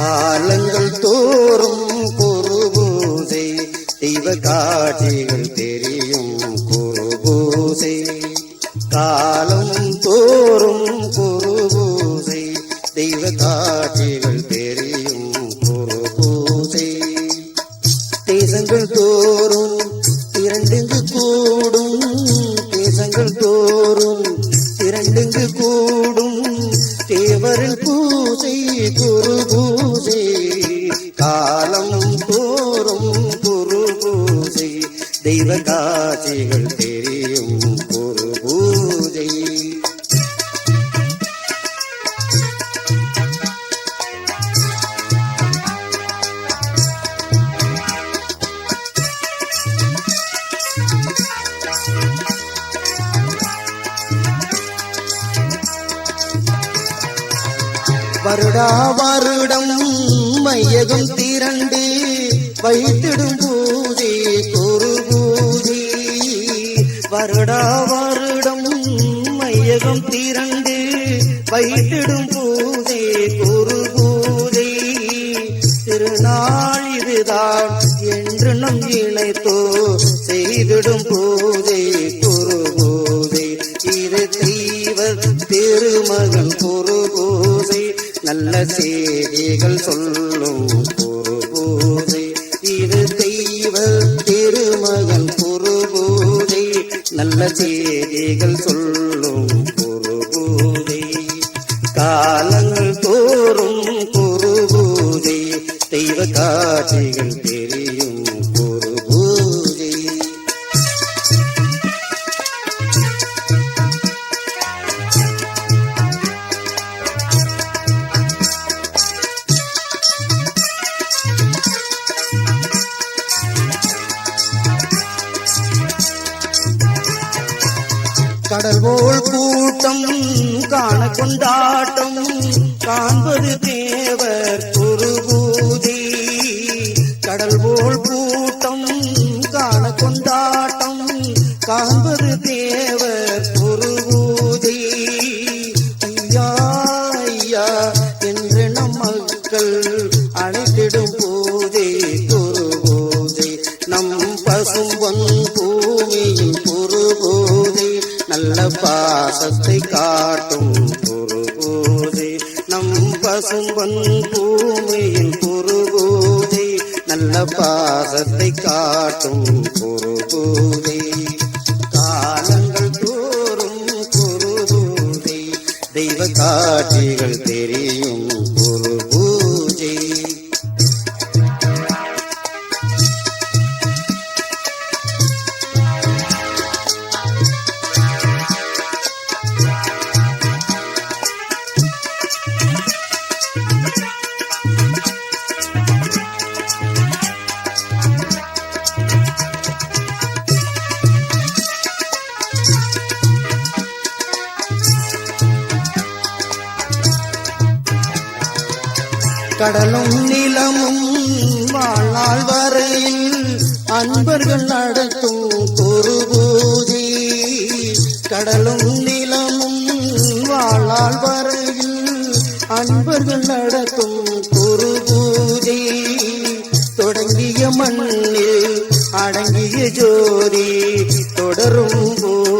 காலங்கள் தோறும் குருபூசை தெய்வ காட்சிகள் தெரியும் குருபூசை. காலம் தோறும் குருபூசை தெய்வ காட்சிகள் தெரியும் குருபூசை. தேசங்கள் தோறும் இரண்டுங்கு கூடும் தேசங்கள் தோறும் இரண்டுங்கு கூடும் தேவரின் பூசை குரு தெய்வ காட்சிகள் தெரியும் ஒரு பூஜை. வருடா வருடம் மையகம் திரண்டு வைத்திடும் வருடா வருடம் மையகம் திரண்டு வைத்திடும் பூஜை குரு பூதை திருநாள் இதுதான் என்று நம் இணைத்தோ செய்திடும் பூதை குரு பூதை இது தெய்வ திருமகன் குரு பூதை நல்ல செய்திகள் சொல்லும் குரு நல்ல செய்திகள் சொல்லும் குருபூதை. காலங்கள் தோறும் குருபூதை. தெய்வ காட்சிகள் கடல் போல் கூட்டம் காண கொண்டாட்டம். காண்பது தேவர் குருபூதி. பூஜை கடல் போல் கூட்டம் காண கொண்டாட்டம். காண்பது தேவர் பாசத்தை காட்டும் குரு நம் பசும்பன் பூமியின் குரு நல்ல பாசத்தை காட்டும் குரு காலங்கள் தோறும் குரு தெய்வ காட்சிகள் தெரியும் கடலும் நிலமும் வாழ்நாள் வரையில் அன்பர்கள் நடத்தும் குரு கடலும் நிலமும் வாழ்நாள் வரையில் அன்பர்கள் நடத்தும் குரு தொடங்கிய மண்ணில் அடங்கிய ஜோதி தொடரும் போது